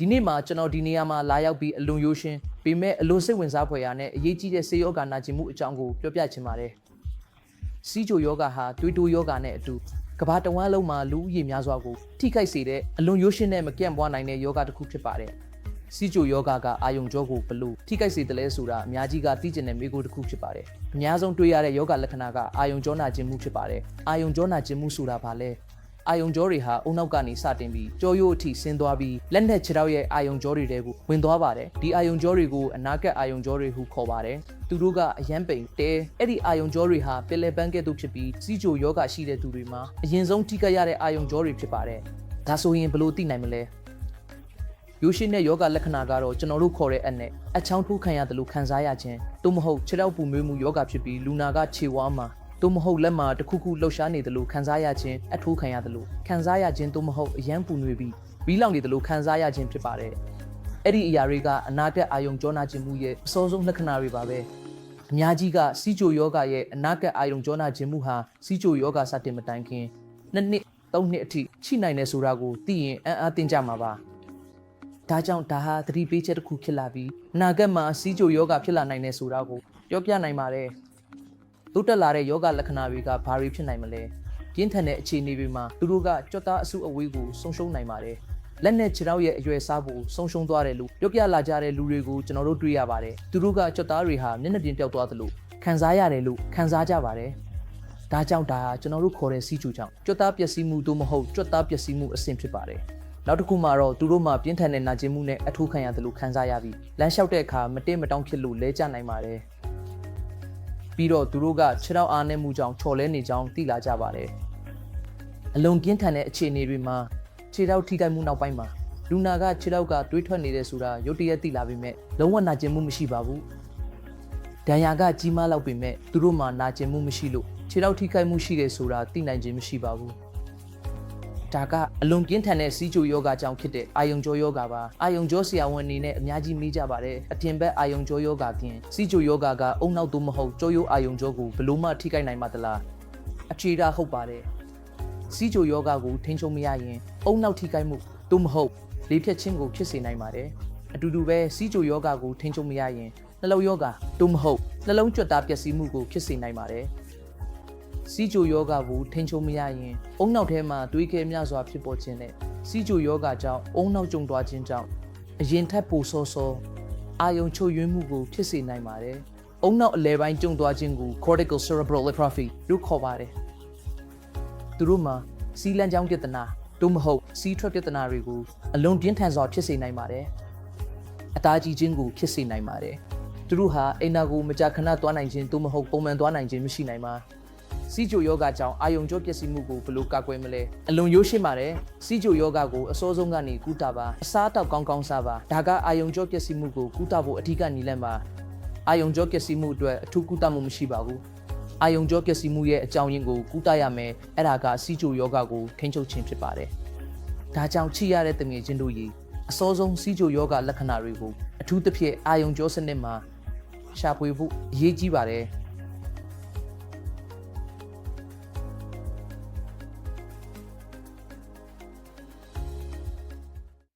ဒီနေ့မှာကျွန်တော်ဒီနေရာမှာလာရောက်ပြီးအလွန်ရိုးရှင်းပေမဲ့အလွန်စိတ်ဝင်စားဖွယ်ရာနဲ့အရေးကြီးတဲ့ဆေးယောဂါနာကျင်မှုအကြောင်းကိုပြောပြချင်ပါတယ်စီးချိုယောဂါဟာတွေးတိုးယောဂါနဲ့အတူကမ္ဘာတစ်ဝန်းလုံးမှာလူဦးရေများစွာကိုထိခိုက်စေတဲ့အလွန်ရိုးရှင်းတဲ့မကန့်ပွားနိုင်တဲ့ယောဂါတစ်ခုဖြစ်ပါတယ်စီးချိုယောဂါကအာယုံကြောကိုဘလို့ထိခိုက်စေတယ်လဲဆိုတာအများကြီးကသိကျင်တဲ့မိကိုတစ်ခုဖြစ်ပါတယ်အများဆုံးတွေ့ရတဲ့ယောဂါလက္ခဏာကအာယုံကြောနာကျင်မှုဖြစ်ပါတယ်အာယုံကြောနာကျင်မှုဆိုတာဘာလဲ အာယုံကြောတွေဟာအုံနောက်ကနေစတင်ပြီးကြောရိုးအထိဆင်းသွားပြီးလက်နဲ့ခြေထောက်ရဲ့အာယုံကြောတွေတဲကိုဝင်သွားပါတယ်ဒီအာယုံကြောတွေကိုအနာကက်အာယုံကြောတွေဟုခေါ်ပါတယ်သူတို့ကအရန်ပိန်တဲအဲ့ဒီအာယုံကြောတွေဟာပင်လယ်ပန်းကဲ့သို့ဖြစ်ပြီးစီးကြိုယောဂရှိတဲ့သူတွေမှာအရင်ဆုံးထိခိုက်ရတဲ့အာယုံကြောတွေဖြစ်ပါတယ်ဒါဆိုရင်ဘယ်လိုသိနိုင်မလဲရိုးရှင်းတဲ့ယောဂလက္ခဏာကတော့ကျွန်တော်တို့ခေါ်တဲ့အနဲ့အချောင်းထိုးခံရတယ်လို့ခံစားရခြင်းသို့မဟုတ်ခြေထောက်ပူမွေးမှုယောဂဖြစ်ပြီးလူနာကခြေဝါးမှာ သို့မဟုတ်လက်မှာတစ်ခုခုလှုပ်ရှားနေတယ်လို့ခံစားရခြင်းအထိုးခံရတယ်လို့ခံစားရခြင်းသို့မဟုတ်အယမ်းပူနွေးပြီးဘီးလောင်နေတယ်လို့ခံစားရခြင်းဖြစ်ပါတယ်အဲ့ဒီအရာတွေကအနာဂတ်အာယုံကြောနာခြင်းမှုရဲ့အစောဆုံးလက္ခဏာတွေပါပဲအများကြီးကစီချိုယောဂရဲ့အနာဂတ်အာယုံကြောနာခြင်းမှုဟာစီချိုယောဂစတင်မတိုင်ခင်နှစ်နှစ်သုံးနှစ်အထိရှိနိုင်တယ်ဆိုတာကိုသိရင်အံ့အားသင့်ကြမှာပါဒါကြောင့်ဒါဟာသတိပေးချက်တစ်ခုဖြစ်လာပြီးအနာဂတ်မှာစီးကြိုယောဂဖြစ်လာနိုင်တယ်ဆိုတာကိုပြောပြနိုင်ပါတယ်။ တိုးတက်လာတဲ့ယောဂလက္ခဏာတွေကဘာတွေဖြစ်နိုင်မလဲ။ပြင်းထန်တဲ့အခြေအနေတွေမှာသူတို့ကကြွတ်သားအစုအဝေးကိုဆုံးရှုံးနိုင်ပါတယ်။လက်နဲ့ခြေထောက်ရဲ့အရွယ်စားဖို့ဆုံးရှုံးသွားတယ်လို့ပြောပြလာကြတဲ့လူတွေကိုကျွန်တော်တို့တွေ့ရပါတယ်။သူတို့ကကြွတ်သားတွေဟာမျက်နှာပြင်ပျောက်သွားသလိုခံစားရတယ်လို့ခံစားကြပါတယ်။ဒါကြောင့်ဒါဟာကျွန်တော်တို့ခေါ်တဲ့စီးကျူကြောင့်ကြွတ်သားပျက်စီးမှုသို့မဟုတ်ကြွတ်သားပျက်စီးမှုအဆင့်ဖြစ်ပါတယ်။နောက်တစ်ခုမှာတော့သူတို့မှာပြင်းထန်တဲ့နာကျင်မှုနဲ့အထူးခံရတယ်လို့ခံစားရပြီးလမ်းလျှောက်တဲ့အခါမတင်မတောင်းဖြစ်လို့လဲကျနိုင်ပါတယ် ပြီးတော့သူတို့ကခြေထောက်အားနည်းမှုကြောင့်ချော်လဲနေကြောင်းသိလာကြပါတယ်အလွန်ပြင်းထန်တဲ့အခြေအနေတွေမှာခြေထောက်ထိခိုက်မှုနောက်ပိုင်းမှာလူနာကခြေထောက်ကတွေးထွက်နေတဲ့ဆိုတာရုတ်တရက်သိလာပေမဲ့လုံးဝနာကျင်မှုမရှိပါဘူးဒဏ်ရာကကြီးမားလောက်ပေမဲ့သူတို့မှာနာကျင်မှုမရှိလို့ခြေထောက်ထိခိုက်မှုရှိတယ်ဆိုတာသိနိုင်ခြင်းမရှိပါဘူး ဒါကအလွန်ပြင်းထန်တဲ့စီးချိုယောဂကြောင့်ဖြစ်တဲ့အာယုံကြောယောဂပါအာယုံကြောဆရာဝန်အနေနဲ့အများကြီးမေးကြပါတယ်အထင်ဘက်အာယုံကြောယောဂပြင်စီးချိုယောဂကအုံနောက်သို့မဟုတ်ကြောရိုးအာယုံကြောကိုဘယ်လို့မှထိခိုက်နိုင်မှာသလားအခြေတာဟုတ်ပါတယ်စီးချိုယောဂကိုထိန်းချုပ်မရရင်အုံနောက်ထိခိုက်မှုသို့မဟုတ်လေဖြတ်ခြင်းကိုဖြစ်စေနိုင်ပါတယ်အတူတူပဲစီးချိုယောဂကိုထိန်းချုပ်မရရင်နှလုံးယောဂသို့မဟုတ်နှလုံးကြွက်သားပျက်စီးမှုကိုဖြစ်စေနိုင်ပါတယ် စီဂျိုယောဂကိုထိန်းချုပ်မရရင်အုံနောက်ထဲမှာတွေးခဲများစွာဖြစ်ပေါ်ခြင်းနဲ့စီဂျိုယောဂကြောင့်အုံနောက်ကျုံသွားခြင်းကြောင့်အရင်ထက်ပိုစောစောအာယုံချုပ်ယွင်းမှုကိုဖြစ်စေနိုင်ပါတယ်။အုံနောက်အလဲပိုင်းကျုံသွားခြင်းကို cortical cerebral atrophy လို့ခေါ်ပါတယ်။သူတို့မှာစီလန်းကြောင်းပြဿနာတို့မဟုတ်စီးထွက်ပြဿနာတွေကိုအလွန်ပြင်းထန်စွာဖြစ်စေနိုင်ပါတယ်။အသားကြီးခြင်းကိုဖြစ်စေနိုင်ပါတယ်။သူတို့ဟာအိမ်နာကိုမကြာခဏသွားနိုင်ခြင်းတို့မဟုတ်ပုံမှန်သွားနိုင်ခြင်းမရှိနိုင်ပါ။ စီဂျိုယောဂကြောင့်အာယုံကြောပျက်စီးမှုကိုဘယ်လိုကာကွယ်မလဲအလွန်ရိုးရှင်းပါတယ်စီဂျိုယောဂကိုအစောဆုံးကနေကုသပါအစားတောက်ကောင်းကောင်းစားပါဒါကအာယုံကြောပျက်စီးမှုကိုကုသဖို့အထူးကနေလန့်ပါအာယုံကြောပျက်စီးမှုအတွက်အထူးကုသမှုမရှိပါဘူးအာယုံကြောပျက်စီးမှုရဲ့အကြောင်းရင်းကိုကုသရမယ်အဲ့ဒါကစီဂျိုယောဂကိုထိန်းချုပ်ခြင်းဖြစ်ပါတယ်ဒါကြောင့်ချိရတဲ့တငယ်ချင်းတို့ရေအစောဆုံးစီဂျိုယောဂလက္ခဏာတွေကိုအထူးသဖြင့်အာယုံကြောစနစ်မှာရှာဖွေဖို့အရေးကြီးပါတယ်